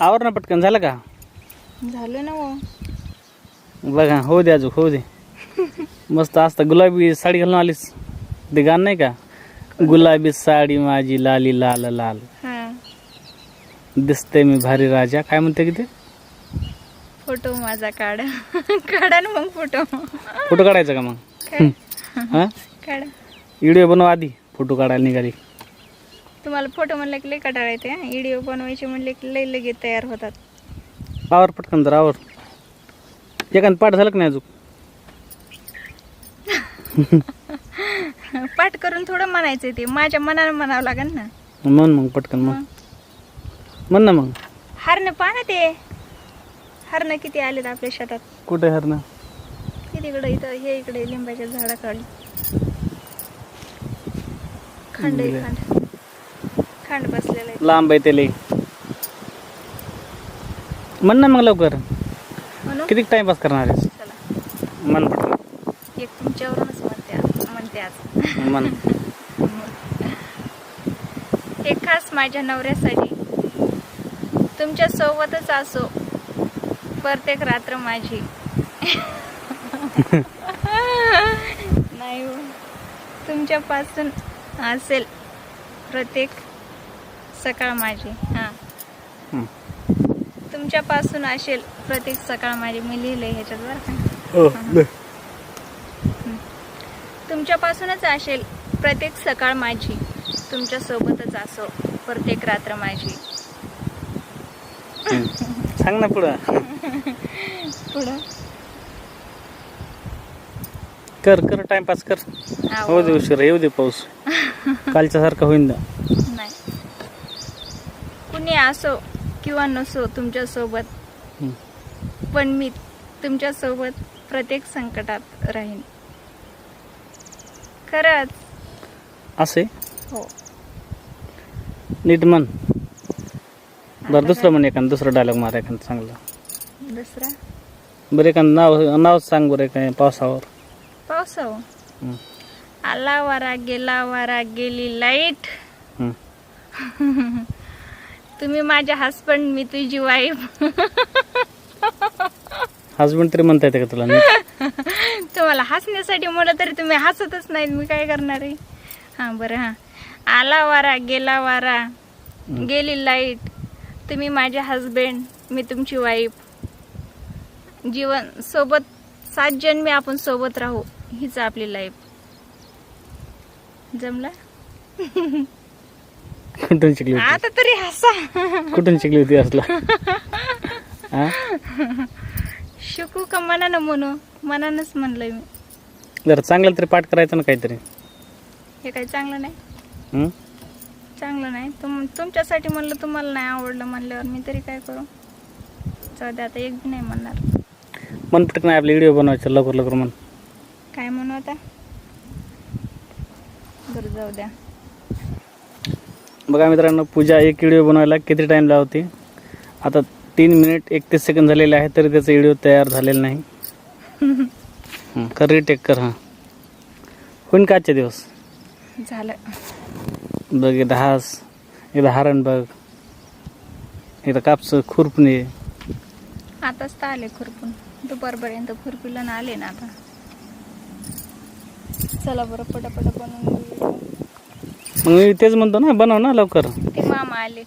आवर ना पटकन झालं का? झालं ना हो. बघा होऊ दे अजून होऊ दे. मस्त असतं गुलाबी साडी घालून आलीस. ते गाणं नाही का? गुलाबी साडी माझी लाली लाल लाल. हा. दिसते मी भारी राजा. काय म्हणते की ते? फोटो माझा काढ. काढा ना मग फोटो. फोटो काढायचा का मग? काय हा? काढा. व्हिडिओ बनव आधी फोटो काढायला निघाली. तुम्हाला फोटो म्हणलं की लई कटाळा येते व्हिडिओ बनवायचे म्हणले की लई लगेच तयार होतात. आवर पटकन तर आवर. एखाद पाठ झालं का नाही अजून? पाठ करून थोडं म्हणायचं ते. माझ्या मनानं म्हणावं लागेल ना. म्हण मग पटकन मग. म्हण ना मग. हरणं पहा ते. हरणं किती आलेत आपल्या शेतात. कुठे हर ना किती इकडं इथं हे इकडे लिंबाच्या झाडाखाली. खंड. खंड. खंड बसलेला आहे. लांब आहे ते लई. म्हण ना मग लवकर. म्हणून किती टाइमपास करणार आहेस? चला. म्हण पटकन. एक तुमच्यावरूनच म्हणते आज- म्हणते आज. हे खास माझ्या नवऱ्यासाठी. तुमच्या सोबतच असो. प्रत्येक रात्र माझी. नाही हो. तुमच्यापासून असेल प्रत्येक सकाळ माझी हां. तुमच्यापासून असेल प्रत्येक सकाळ माझी मी लिहिलंय ह्याच्यात बरं का. हो, ले. तुमच्यापासूनच असेल प्रत्येक सकाळ माझी तुमच्या सोबतच असो प्रत्येक रात्र माझी. सांग ना पुढं. पुढं? कर कर टाइमपास कर. हो दे उशीर येऊ दे पाऊस. कालच्या सारखा होईन ना. कुणी असो किंवा नसो तुमच्यासोबत. पण मी तुमच्यासोबत प्रत्येक संकटात राहीन. खरंच. असे? हो. नीट म्हण. बरं दुसरं म्हण एखादं दुसरं डायलॉग मार एखादं चांगलं? दुसरा? बरं एखादं नाव नाव सांग बरं काय पावसावर. पावसा हं. आला वारा गेला वारा गेली लाइट. तुम्ही माझ्या हस्बंड मी तुझी वाईफ हजबंड तरी म्हणता येते का तुला? तुम्हाला हसण्यासाठी म्हणलं तरी तुम्ही हसतच नाहीत. मी काय करणार आहे? हां बरं हां. आला वारा गेला वारा. गेली लाइट तुम्ही माझे हस्बंड मी तुमची वाईफ जीवन सोबत सात जन्मी आपण सोबत राहू. हीच आपली लाईफ जमला? कुठून शिकली होती? आता तरी हसा. कुठून शिकली होती असला? शिकू का मनानं म्हणू? मनानंच म्हणलंय मी. जर चांगलं तरी पाठ करायचं ना काहीतरी. हे काही चांगलं नाही? चांगलं नाही. तुम तुमच्यासाठी म्हणलं तुम्हाला नाही आवडलं म्हणल्यावर मी तरी काय करू? जाऊ दे आता एक नाही म्हणणार. मन पटकन नाही आपले व्हिडिओ बनवायचं लवकर लवकर म्हण. काय म्हणू आता? बरं जाऊ द्या. बघा मित्रांनो पूजा एक व्हिडिओ बनवायला किती टाइम लावते? आता तीन मिनिट एकतीस सेकंद झालेले आहे तरी त्याचा व्हिडिओ तयार झालेला नाही. कर रिटेक कर हां. होईन का आजचे दिवस? झालं. बघ इथं हास इथं हारण बघ. इथं कापस खुरपणे. आताच तर आले खुरपून. दुपारपर्यंत खुरपीला ना आले ना आता. चला बरं पटापटा बनवून. मग मी तेच म्हणतो ना बनव ना लवकर. ते मामा आले.